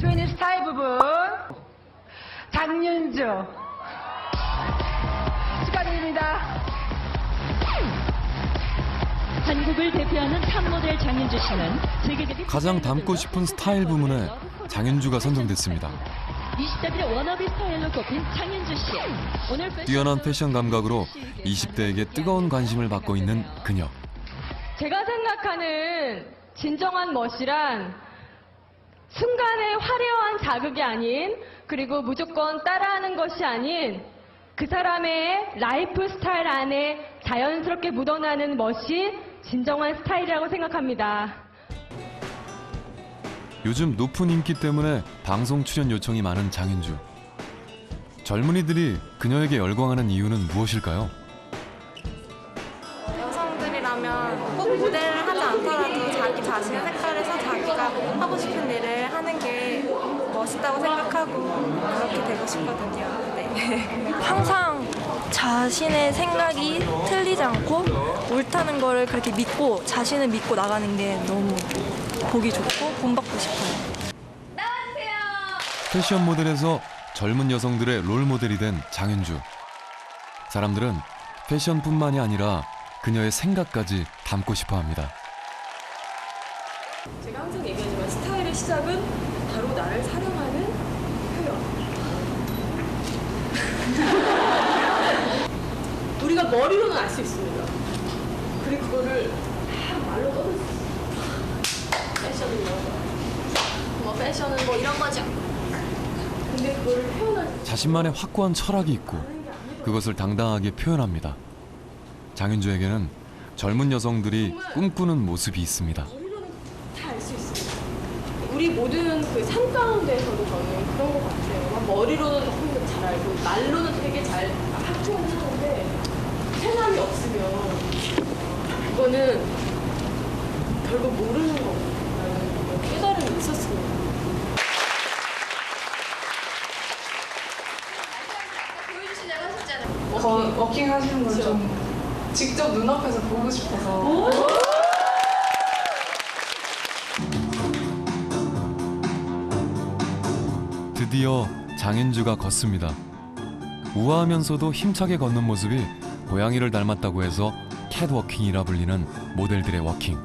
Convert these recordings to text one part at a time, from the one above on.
트윈 스타일 부분 장윤주 축하드립니다. 한국을 대표하는 탑 모델 장윤주 씨는 세계적인 가장 닮고 싶은 스타일 부문에 장윤주가 선정됐습니다. 20대들의 워너비 스타일로 꼽힌 장윤주 씨. 오늘 패션 뛰어난 패션 감각으로 20대에게 뜨거운 관심을 받고 있는 그녀. 제가 생각하는 진정한 멋이란 순간의 화려한 자극이 아닌 그리고 무조건 따라하는 것이 아닌 그 사람의 라이프 스타일 안에 자연스럽게 묻어나는 멋이 진정한 스타일이라고 생각합니다. 요즘 높은 인기 때문에 방송 출연 요청이 많은 장윤주. 젊은이들이 그녀에게 열광하는 이유는 무엇일까요? 여성들이라면 꼭 모델을 하지 않더라도 자기 자신의 색깔에서 자기가 하고 싶은 멋있다고 생각하고 그렇게 되고 싶거든요. 네. 항상 자신의 생각이 틀리지 않고 옳다는 거를 그렇게 믿고 자신을 믿고 나가는 게 너무 보기 좋고 본받고 싶어요. 패션 모델에서 젊은 여성들의 롤 모델이 된 장윤주. 사람들은 패션뿐만이 아니라 그녀의 생각까지 담고 싶어 합니다. 제가 항상 얘기하지만 스타일의 시작은 바로 나를 사랑하는 표현. 우리가 머리로는 알 수 있습니다. 그리고 그거를 다 말로 꺼낼 수 있어요. 패션은 거. 뭐 패션은 뭐 이런 거죠. 근데 그거를 표현할 자신만의 확고한 철학이 있고 그것을 당당하게 표현합니다. 장윤주에게는 젊은 여성들이 꿈꾸는 모습이 있습니다. 머리로는 다 알 수 있습니다. 우리 모든 그삶 가운데서도 저는 그런 것 같아요. 막 머리로는 너무 잘 알고 말로는 되게 없으면 그거는 결국 모르는 거라는 그런 깨달음이 있었습니다. 거, 워킹 하시는 걸 좀 직접 눈앞에서 보고 싶어서. 드디어 장윤주가 걷습니다. 우아하면서도 힘차게 걷는 모습이 고양이를 닮았다고 해서 캣워킹이라 불리는 모델들의 워킹.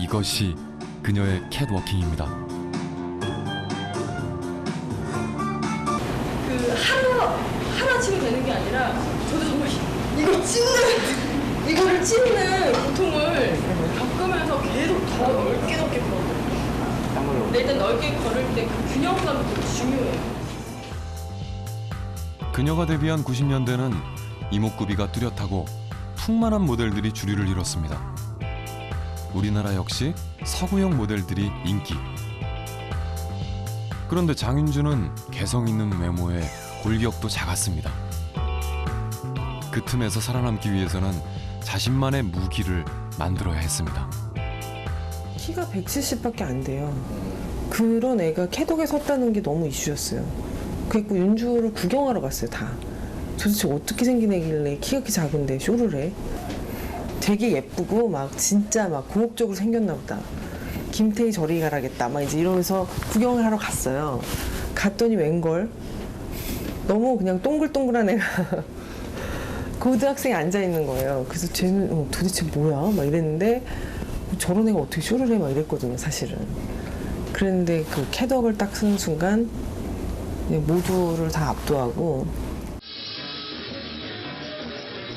이것이 그녀의 캣워킹입니다. 그 하루 하루아침에 되는 게 아니라 저도 정말 이거 찢는 이거를 찢는 고통을 겪으면서 계속 더 넓게 넓게 걸어요. 근데 일단 넓게 걸을 때 그 균형감이 되게 중요해요. 그녀가 데뷔한 90년대는 이목구비가 뚜렷하고 풍만한 모델들이 주류를 이뤘습니다. 우리나라 역시 서구형 모델들이 인기. 그런데 장윤주는 개성 있는 외모에 골격도 작았습니다. 그 틈에서 살아남기 위해서는 자신만의 무기를 만들어야 했습니다. 키가 170밖에 안 돼요. 그런 애가 캐독에 섰다는 게 너무 이슈였어요. 그래갖고 윤주를 구경하러 갔어요, 다. 도대체 어떻게 생긴 애길래 키가 이렇게 작은데 쇼를 해? 되게 예쁘고 막 진짜 막 공업적으로 생겼나 보다. 김태희 저리 가라겠다. 막 이제 이러면서 구경을 하러 갔어요. 갔더니 웬걸? 너무 그냥 동글동글한 애가 고등학생이 앉아 있는 거예요. 그래서 쟤는 어, 도대체 뭐야? 막 이랬는데 저런 애가 어떻게 쇼를 해? 막 이랬거든요, 사실은. 그랬는데 그 캐덕을 딱 쓰는 순간 모두를 다 압도하고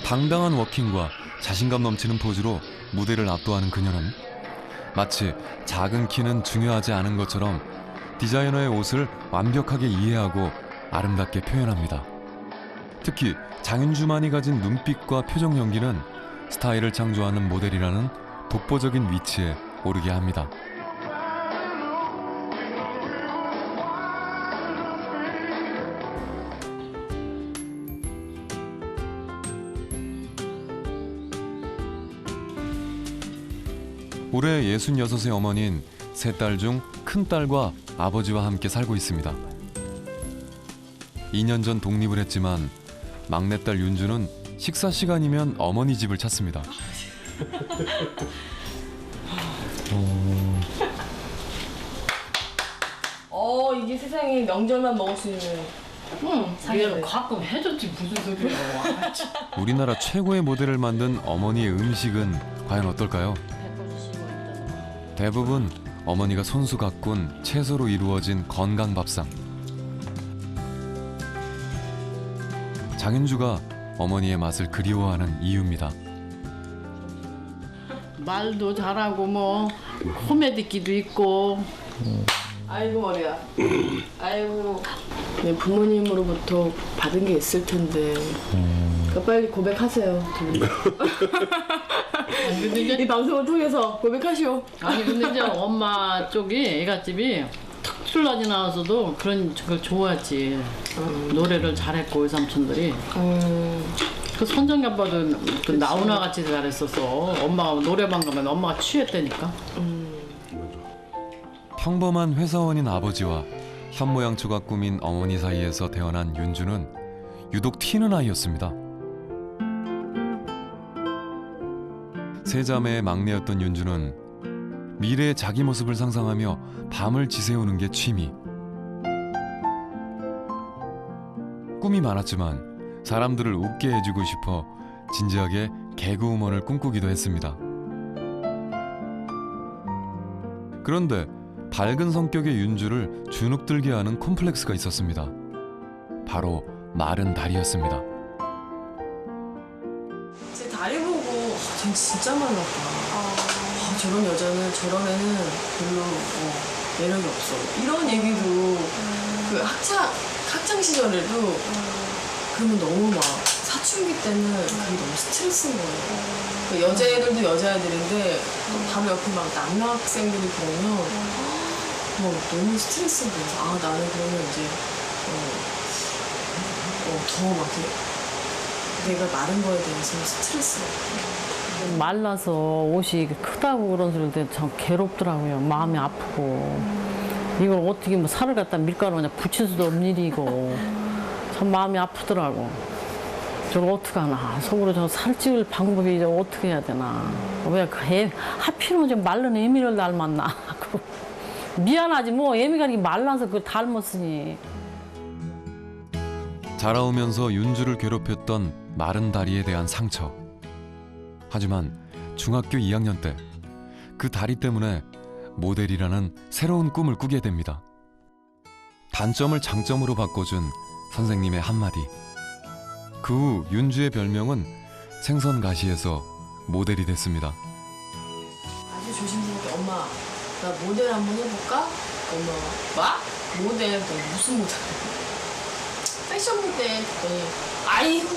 당당한 워킹과 자신감 넘치는 포즈로 무대를 압도하는 그녀는 마치 작은 키는 중요하지 않은 것처럼 디자이너의 옷을 완벽하게 이해하고 아름답게 표현합니다. 특히 장윤주만이 가진 눈빛과 표정 연기는 스타일을 창조하는 모델이라는 독보적인 위치에 오르게 합니다. 올해 66의 어머니인 세딸 중 큰딸과 아버지와 함께 살고 있습니다. 2년 전 독립을 했지만 막내딸 윤주는 식사 시간이면 어머니 집을 찾습니다. 어, 어 이게 세상에 명절만 먹을 수 있는 응, 얘는 가끔 해줬지 무슨 소리야. 우리나라 최고의 모델을 만든 어머니의 음식은 과연 어떨까요? 대부분 어머니가 손수 가꾼 채소로 이루어진 건강 밥상. 장윤주가 어머니의 맛을 그리워하는 이유입니다. 말도 잘하고 뭐 코미디기도 있고. 아이고 머리야. 아이고. 네, 부모님으로부터 받은 게 있을 텐데. 그러니까 빨리 고백하세요 근데 이제 이 방송을 통해서 고백하시오. 아니 근데 이제 엄마 쪽이 애갓집이 특출나지 나와서도 그런 걸 좋아했지. 노래를 잘했고 외삼촌들이. 그 선정이 아빠도 그 나훈아 같이 잘했었어. 엄마가 노래방 가면 엄마가 취했다니까. 평범한 회사원인 아버지와 현모양처가 꾸민 어머니 사이에서 태어난 윤주는 유독 튀는 아이였습니다. 세 자매의 막내였던 윤주는 미래의 자기 모습을 상상하며 밤을 지새우는 게 취미. 꿈이 많았지만 사람들을 웃게 해주고 싶어 진지하게 개그우먼을 꿈꾸기도 했습니다. 그런데 밝은 성격의 윤주를 주눅들게 하는 콤플렉스가 있었습니다. 바로 마른 다리였습니다. 아, 쟤 진짜 말랐다. 아, 저런 여자는 저런 애는 별로 어, 매력이 없어. 이런 얘기도 그 학창 학창 시절에도 그러면 너무 막 사춘기 때는 그게 너무 스트레스인 거예요. 그 여자애들도 여자애들인데 또 바로 옆에 막 남학생들이 그러면 막 너무 스트레스인 거예요. 아 나는 그러면 이제 어, 어, 더막 내가 마른 거에 대해서 스트레스가 말라서 옷이 크다고 그런 소리를 듣참 괴롭더라고요. 마음이 아프고. 이걸 어떻게 뭐 살을 갖다 밀가루 그냥 붙일 수도 없는 일이고. 참 마음이 아프더라고. 저걸 어떡하나. 속으로 저 살 찌울 방법이 저 어떻게 해야 되나. 왜 그 애, 하필이면 좀 마른 애미를 닮았나. 미안하지 뭐. 애미가 이렇게 말라서 그걸 닮았으니. 자라오면서 윤주를 괴롭혔던 마른 다리에 대한 상처. 하지만 중학교 2학년 때 그 다리 때문에 모델이라는 새로운 꿈을 꾸게 됩니다. 단점을 장점으로 바꿔준 선생님의 한마디. 그 후 윤주의 별명은 생선가시에서 모델이 됐습니다. 아주 조심스럽게 엄마 나 모델 한번 해볼까? 엄마가 뭐? 모델? 그랬더니 무슨 모델? 패션 모델 그랬더니 아이고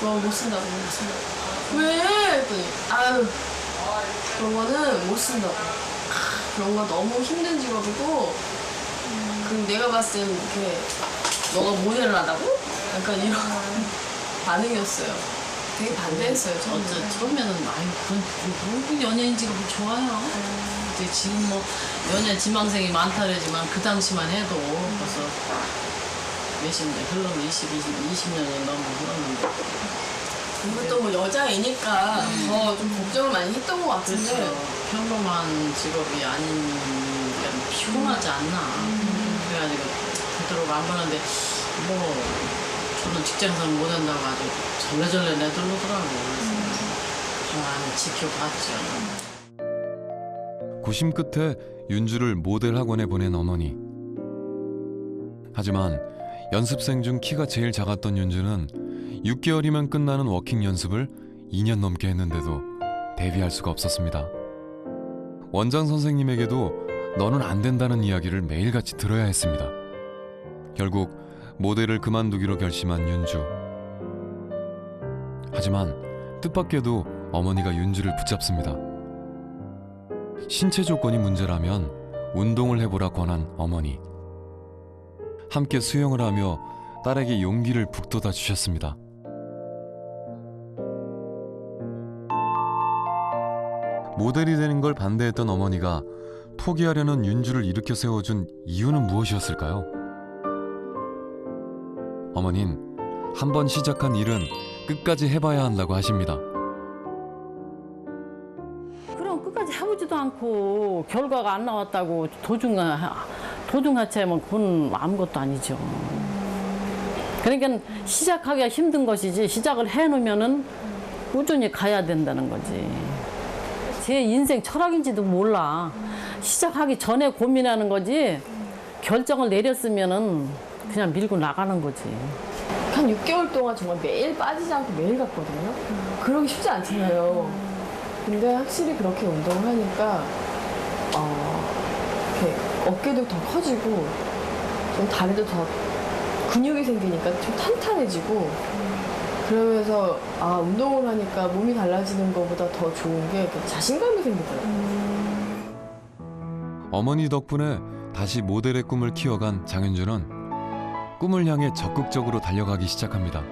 그거 못 쓴다고 못 쓴다고 왜? 아유 그런 거는 못 쓴다고 그런 거 너무 힘든 직업이고 그 내가 봤을 때는 이렇게 너가 모델을 하다고? 약간 이런 반응이었어요 되게 반대했어요 처음에 처음에는 그건 누구 연예인 직업이 좋아요. 근데 지금 뭐 연예 지망생이 많다 그러지만 그 당시만 해도 벌써 몇십 년 흘러면 20, 20, 20년이 넘고 흘렀는데 그리고 또뭐 여자애니까 더 좀 걱정을 많이 했던 것 같은데 그렇죠. 평범한 직업이 아닌 게 피곤하지 않나. 그래가지고 그토록 안 보는데 뭐 저는 직장에서 못 한다고 아주 절레절레 내들러더라고. 그래서 좀 지켜봤죠. 고심 끝에 윤주를 모델 학원에 보낸 어머니. 하지만 연습생 중 키가 제일 작았던 윤주는 6개월이면 끝나는 워킹 연습을 2년 넘게 했는데도 데뷔할 수가 없었습니다. 원장 선생님에게도 너는 안 된다는 이야기를 매일같이 들어야 했습니다. 결국 모델을 그만두기로 결심한 윤주. 하지만 뜻밖에도 어머니가 윤주를 붙잡습니다. 신체 조건이 문제라면 운동을 해보라 권한 어머니. 함께 수영을 하며 딸에게 용기를 북돋아 주셨습니다. 모델이 되는 걸 반대했던 어머니가 포기하려는 윤주를 일으켜 세워준 이유는 무엇이었을까요? 어머닌 한 번 시작한 일은 끝까지 해봐야 한다고 하십니다. 그럼 끝까지 해보지도 않고 결과가 안 나왔다고 도중 도중하체면 그건 아무것도 아니죠. 그러니까 시작하기가 힘든 것이지 시작을 해놓으면은 꾸준히 가야 된다는 거지. 제 인생 철학인지도 몰라. 시작하기 전에 고민하는 거지 결정을 내렸으면은 그냥 밀고 나가는 거지. 한 6개월 동안 정말 매일 빠지지 않고 매일 갔거든요. 그러기 쉽지 않잖아요. 근데 확실히 그렇게 운동을 하니까 어, 이렇게 어깨도 더 커지고 좀 다리도 더 근육이 생기니까 좀 탄탄해지고 그러면서 아 운동을 하니까 몸이 달라지는 것보다 더 좋은 게 자신감이 생기더라고요. 어머니 덕분에 다시 모델의 꿈을 키워간 장윤주는 꿈을 향해 적극적으로 달려가기 시작합니다.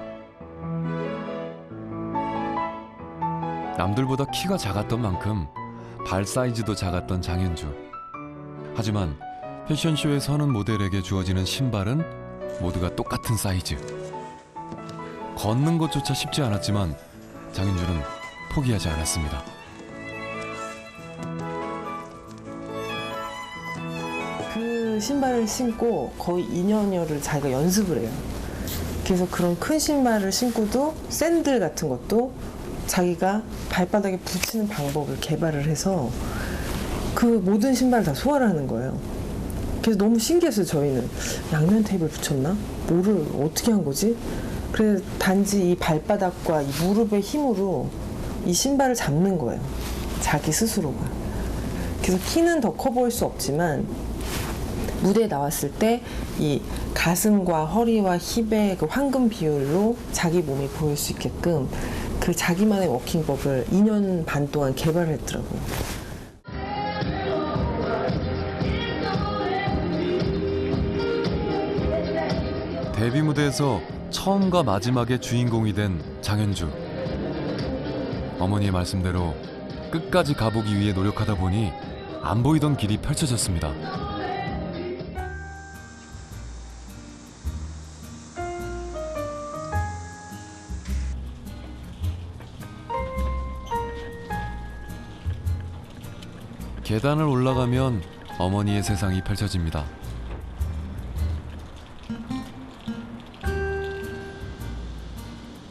남들보다 키가 작았던 만큼 발 사이즈도 작았던 장윤주. 하지만 패션쇼에 서는 모델에게 주어지는 신발은 모두가 똑같은 사이즈. 걷는 것조차 쉽지 않았지만 장윤주는 포기하지 않았습니다. 그 신발을 신고 거의 2년여를 자기가 연습을 해요. 그래서 그런 큰 신발을 신고도 샌들 같은 것도 자기가 발바닥에 붙이는 방법을 개발을 해서 그 모든 신발을 다 소화를 하는 거예요. 그래서 너무 신기했어요, 저희는. 양면 테이프를 붙였나? 뭐를 어떻게 한 거지? 그래서 단지 이 발바닥과 이 무릎의 힘으로 이 신발을 잡는 거예요. 자기 스스로가. 그래서 키는 더 커 보일 수 없지만 무대에 나왔을 때 이 가슴과 허리와 힙의 그 황금 비율로 자기 몸이 보일 수 있게끔 그 자기만의 워킹법을 2년 반 동안 개발했더라고요. 데뷔 무대에서 처음과 마지막의 주인공이 된 장현주. 어머니의 말씀대로 끝까지 가보기 위해 노력하다 보니 안 보이던 길이 펼쳐졌습니다. 계단을 올라가면 어머니의 세상이 펼쳐집니다.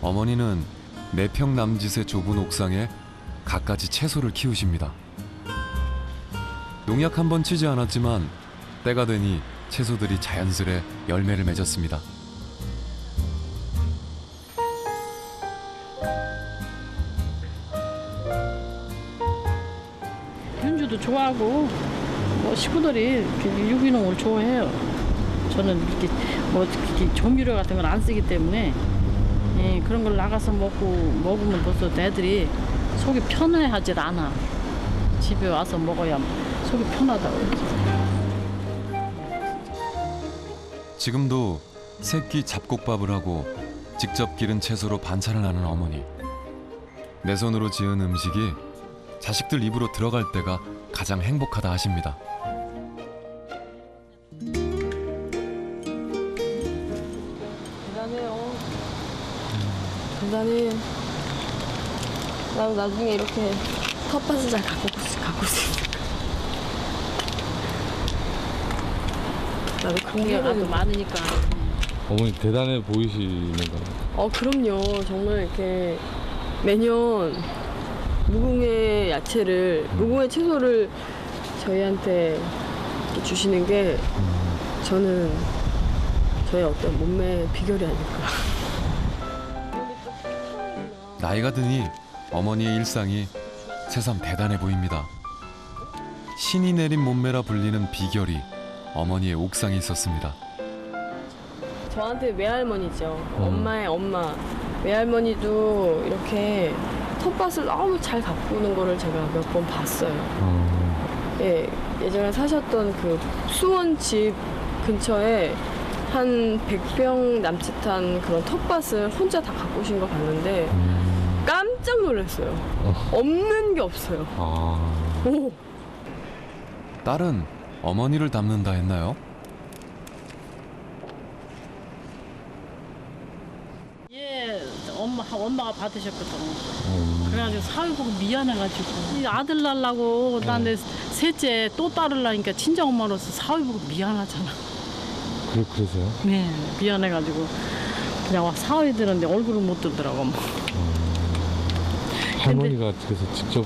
어머니는 네평 남짓의 좁은 옥상에 갖가지 채소를 키우십니다. 농약 한 번 치지 않았지만 때가 되니 채소들이 자연스레 열매를 맺었습니다. 윤주도 좋아하고 뭐 식구들이 유기농을 좋아해요. 저는 이렇게 뭐 이렇게 조미료 같은 걸 안 쓰기 때문에 예, 그런 걸 나가서 먹고 먹으면 벌써 애들이 속이 편해하질 않아. 집에 와서 먹어야 속이 편하다고. 지금도 새끼 잡곡밥을 하고 직접 기른 채소로 반찬을 하는 어머니. 내 손으로 지은 음식이 자식들 입으로 들어갈 때가 가장 행복하다 하십니다. 대단해요. 대단해. 나도 나중에 이렇게 텃밭을 잘 가꾸고 싶- 가꿀 수 있을까? 나도 그런 게 나도 많으니까. 어머니 대단해 보이시는 거예요. 어, 그럼요. 정말 이렇게 매년 무궁의 야채를, 무궁의 채소를 저희한테 이렇게 주시는 게 저는 저의 어떤 몸매의 비결이 아닐까. 나이가 드니 어머니의 일상이 새삼 대단해 보입니다. 신이 내린 몸매라 불리는 비결이 어머니의 옥상에 있었습니다. 저한테 외할머니죠. 엄마의 엄마. 외할머니도 이렇게 텃밭을 너무 잘 가꾸는 거를 제가 몇 번 봤어요. 예, 예전에 사셨던 그 수원 집 근처에 한 100평 남짓한 그런 텃밭을 혼자 다 가꾸신 거 봤는데 깜짝 놀랐어요. 없는 게 없어요. 아. 오, 딸은 어머니를 닮는다 했나요? 예, 엄마 엄마가 받으셨거든. 그래가지고 사회보고 미안해가지고 이 아들 낳으려고 나내 셋째 또 딸을 낳으니까 친정 엄마로서 사회보고 미안하잖아. 그래, 그러세요? 네, 미안해가지고 그냥 막 사회 드는데 얼굴을 못 들더라고. 뭐. 할머니가 그래서 직접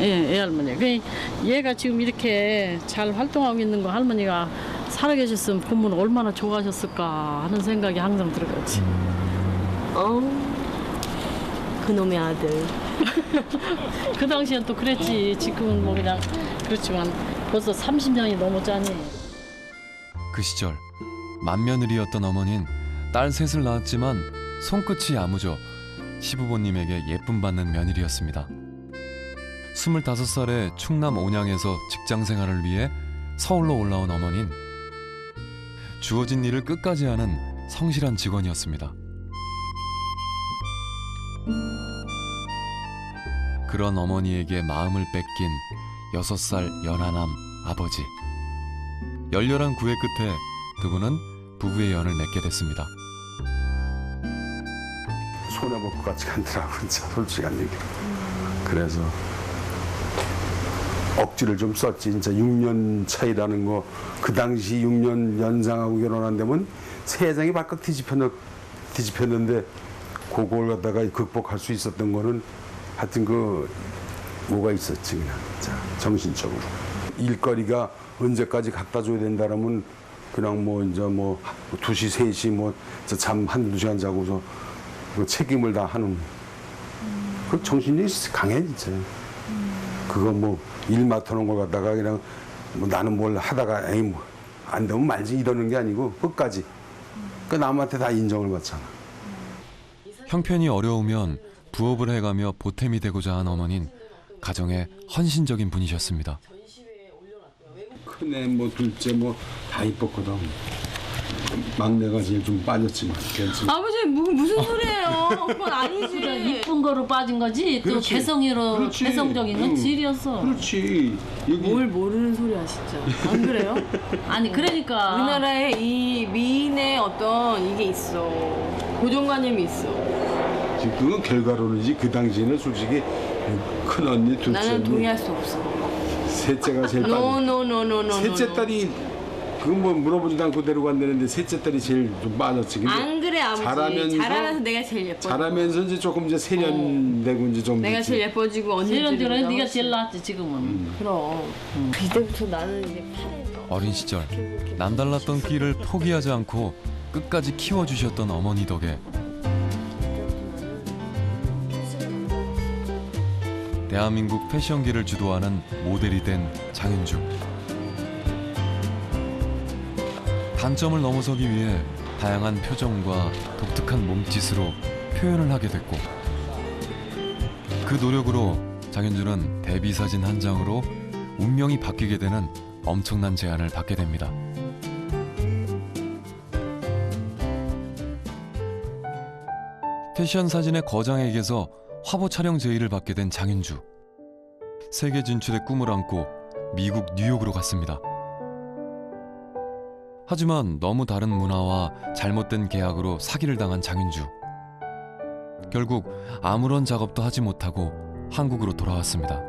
예, 예 할머니. 그 얘가 지금 이렇게 잘 활동하고 있는 거 할머니가 살아계셨으면 부모는 얼마나 좋아하셨을까 하는 생각이 항상 들어가지. 어, 그놈의 아들. 그 당시엔 또 그랬지. 지금은 뭐 그냥 그렇지만 벌써 30년이 넘었잖니. 그 시절 맏며느리였던 어머닌 딸 셋을 낳았지만 손끝이 야무져 시부모님에게 예쁨 받는 며느리였습니다. 25살에 충남 온양에서 직장 생활을 위해 서울로 올라온 어머닌 주어진 일을 끝까지 하는 성실한 직원이었습니다. 그런 어머니에게 마음을 뺏긴 6살 연하남 아버지. 열렬한 구애 끝에 두 분은 부부의 연을 맺게 됐습니다. 손해볼 것 같지가 않더라고 진짜. 솔직한 얘기. 그래서 억지를 좀 썼지. 진짜 6년 차이라는 거. 그 당시 6년 연상하고 결혼한 데면 세상이 바깥 뒤집혔, 뒤집혔는데 그걸 갖다가 극복할 수 있었던 거는 하여튼 그 뭐가 있었지 그냥. 자, 정신적으로. 일거리가 언제까지 갖다 줘야 된다라면 그냥 뭐 이제 뭐 2시 3시 뭐 잠 한두 시간 자고서 그 책임을 다 하는. 그 정신이 강해 진짜. 그거 뭐 일 맡아놓은 걸 갖다가 그냥 뭐 나는 뭘 하다가 에이 뭐 안 되면 말지 이러는 게 아니고 끝까지. 그 남한테 다 인정을 받잖아. 형편이 어려우면 부업을 해가며 보탬이 되고자 한 어머닌 가정의 헌신적인 분이셨습니다. 큰애 뭐 둘째 뭐 다 이뻤거든 막내가 제일 좀 빠졌지만 괜찮 아버지, 무, 무슨 소리예요? 그건 아니지. 이쁜 거로 빠진 거지 또 그렇지. 개성으로 그렇지. 개성적인 건 응. 질이었어. 그렇지 여기 뭘 모르는 소리야, 진짜. 안 그래요? 아니 그러니까 우리나라에 이 미인의 어떤 이게 있어. 고정관념이 있어. 지금 그건 결과론이지 그 당시에는 솔직히 큰 언니 둘째 나는 뭐 동의할 수 없어. 셋째가 제일 빠졌 노노노노노. 셋째 딸이 그건 뭐 물어보지도 않고 데려갔는데 셋째 딸이 제일 좀 빠졌지. 근데 안 그래, 아버지. 잘하면서 잘하면서 내가 제일 예뻐. 잘하면서 이제 조금 이제 세련되고 이제 좀 내가. 제일 예뻐지고 언니 세련들은 네가 제일 낫지 지금은. 그럼. 이때부터 나는 이제 팔에 어린 시절 남달랐던 끼를 포기하지 않고 끝까지 키워주셨던 어머니 덕에 대한민국 패션계를 주도하는 모델이 된 장윤주. 단점을 넘어서기 위해 다양한 표정과 독특한 몸짓으로 표현을 하게 됐고 그 노력으로 장윤주는 데뷔 사진 한 장으로 운명이 바뀌게 되는 엄청난 제안을 받게 됩니다. 패션 사진의 거장에게서 화보 촬영 제의를 받게 된 장윤주. 세계 진출의 꿈을 안고 미국 뉴욕으로 갔습니다. 하지만 너무 다른 문화와 잘못된 계약으로 사기를 당한 장윤주. 결국 아무런 작업도 하지 못하고 한국으로 돌아왔습니다.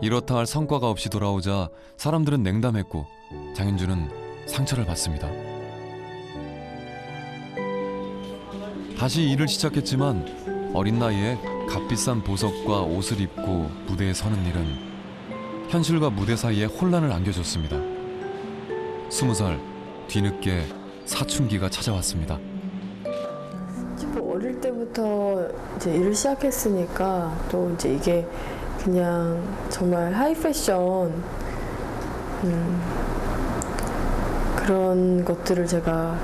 이렇다 할 성과가 없이 돌아오자 사람들은 냉담했고 장윤주는 상처를 받습니다. 다시 일을 시작했지만 어린 나이에 값비싼 보석과 옷을 입고 무대에 서는 일은 현실과 무대 사이에 혼란을 안겨줬습니다. 스무 살 뒤늦게 사춘기가 찾아왔습니다. 뭐 어릴 때부터 이제 일을 시작했으니까 또 이제 이게 그냥 정말 하이 패션 음, 그런 것들을 제가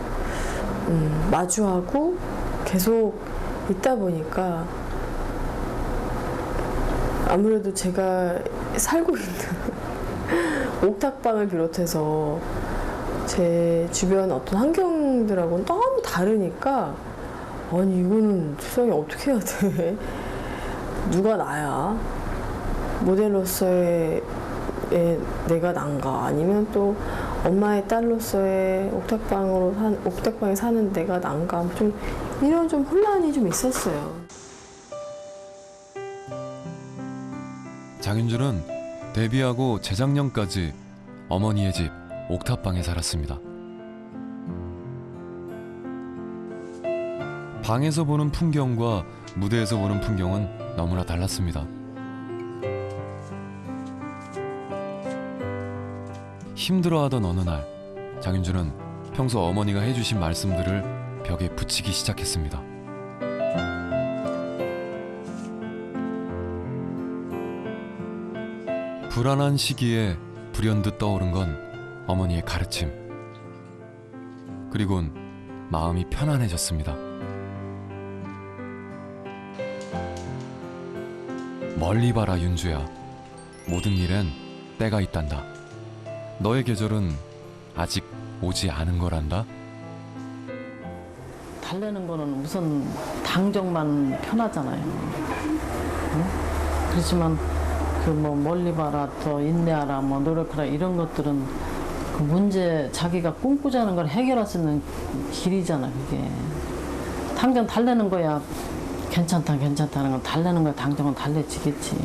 음, 마주하고 계속 있다 보니까 아무래도 제가 살고 있는 옥탑방을 비롯해서 제 주변 어떤 환경들하고는 너무 다르니까 아니 이거는 세상에 어떻게 해야 돼? 누가 나야? 모델로서의 에, 내가 난가? 아니면 또 엄마의 딸로서의 옥탑방으로 산, 옥탑방에 사는 내가 난감 좀 이런 좀 혼란이 좀 있었어요. 장윤주는 데뷔하고 재작년까지 어머니의 집 옥탑방에 살았습니다. 방에서 보는 풍경과 무대에서 보는 풍경은 너무나 달랐습니다. 힘들어하던 어느 날, 장윤주는 평소 어머니가 해주신 말씀들을 벽에 붙이기 시작했습니다. 불안한 시기에 불현듯 떠오른 건 어머니의 가르침. 그리곤 마음이 편안해졌습니다. 멀리 봐라 윤주야. 모든 일엔 때가 있단다. 너의 계절은 아직 오지 않은 거란다. 달래는 거는 우선 당정만 편하잖아요. 응? 그렇지만 그 뭐 멀리 봐라 더 인내하라 뭐 노력하라 이런 것들은 그 문제 자기가 꿈꾸자는 걸 해결할 수 있는 길이잖아 그게. 당장 달래는 거야 괜찮다 괜찮다는 건 달래는 거야 당장은 달래지겠지.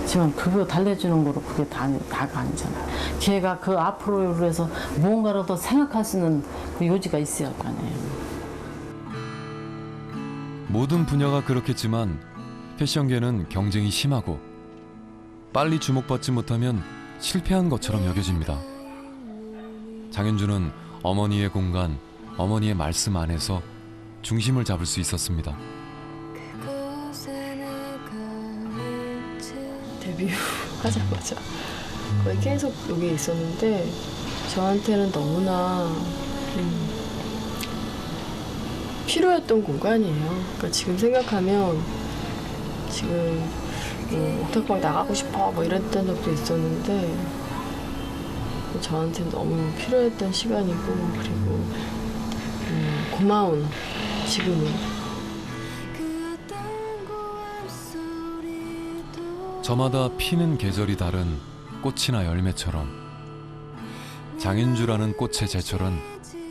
하지만 그거 달래주는 거로 그게 다, 다가 아니잖아. 걔가 그 앞으로 해서 무언가를 더 생각할 수 있는 그 요지가 있어야 할 거 아니에요. 모든 분야가 그렇겠지만 패션계는 경쟁이 심하고 빨리 주목받지 못하면 실패한 것처럼 여겨집니다. 장현주는 어머니의 공간, 어머니의 말씀 안에서 중심을 잡을 수 있었습니다. 데뷔 하자마자 거의 계속 여기 있었는데 저한테는 너무나 음, 필요했던 공간이에요. 그러니까 지금 생각하면 지금 뭐 옥탑방 나가고 싶어 뭐 이랬던 적도 있었는데 저한테는 너무 필요했던 시간이고 그리고 음, 고마운 지금은 저마다 피는 계절이 다른 꽃이나 열매처럼 장윤주라는 꽃의 제철은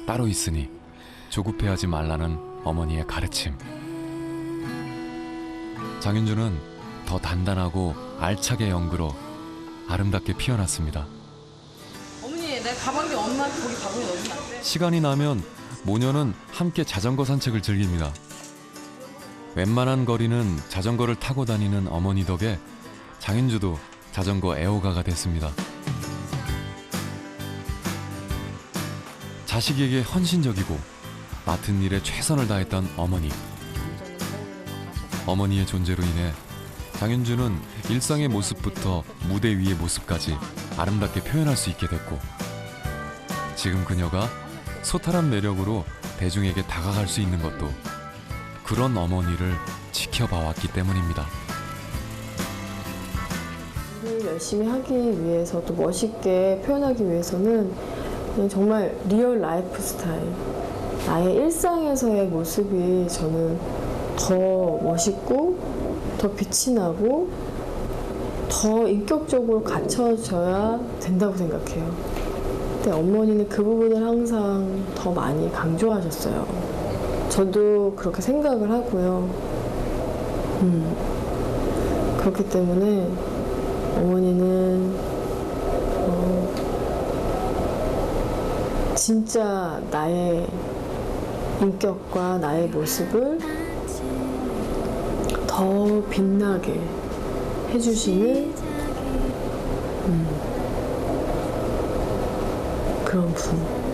따로 있으니 조급해하지 말라는 어머니의 가르침. 장윤주는 더 단단하고 알차게 연구로 아름답게 피어났습니다. 내 가방에 엄마 거기 가방에 넣어주면 안 돼? 시간이 나면 모녀는 함께 자전거 산책을 즐깁니다. 웬만한 거리는 자전거를 타고 다니는 어머니 덕에 장윤주도 자전거 애호가가 됐습니다. 자식에게 헌신적이고 맡은 일에 최선을 다했던 어머니. 어머니의 존재로 인해 장윤주는 일상의 모습부터 무대 위의 모습까지 아름답게 표현할 수 있게 됐고 지금 그녀가 소탈한 매력으로 대중에게 다가갈 수 있는 것도 그런 어머니를 지켜봐 왔기 때문입니다. 일을 열심히 하기 위해서 또 멋있게 표현하기 위해서는 정말 리얼 라이프 스타일 나의 일상에서의 모습이 저는 더 멋있고 더 빛이 나고 더 인격적으로 갖춰져야 된다고 생각해요. 근데 어머니는 그 부분을 항상 더 많이 강조하셨어요. 저도 그렇게 생각을 하고요. 음, 그렇기 때문에 어머니는 어, 진짜 나의 인격과 나의 모습을 더 빛나게 해주시는 음, 그런 분.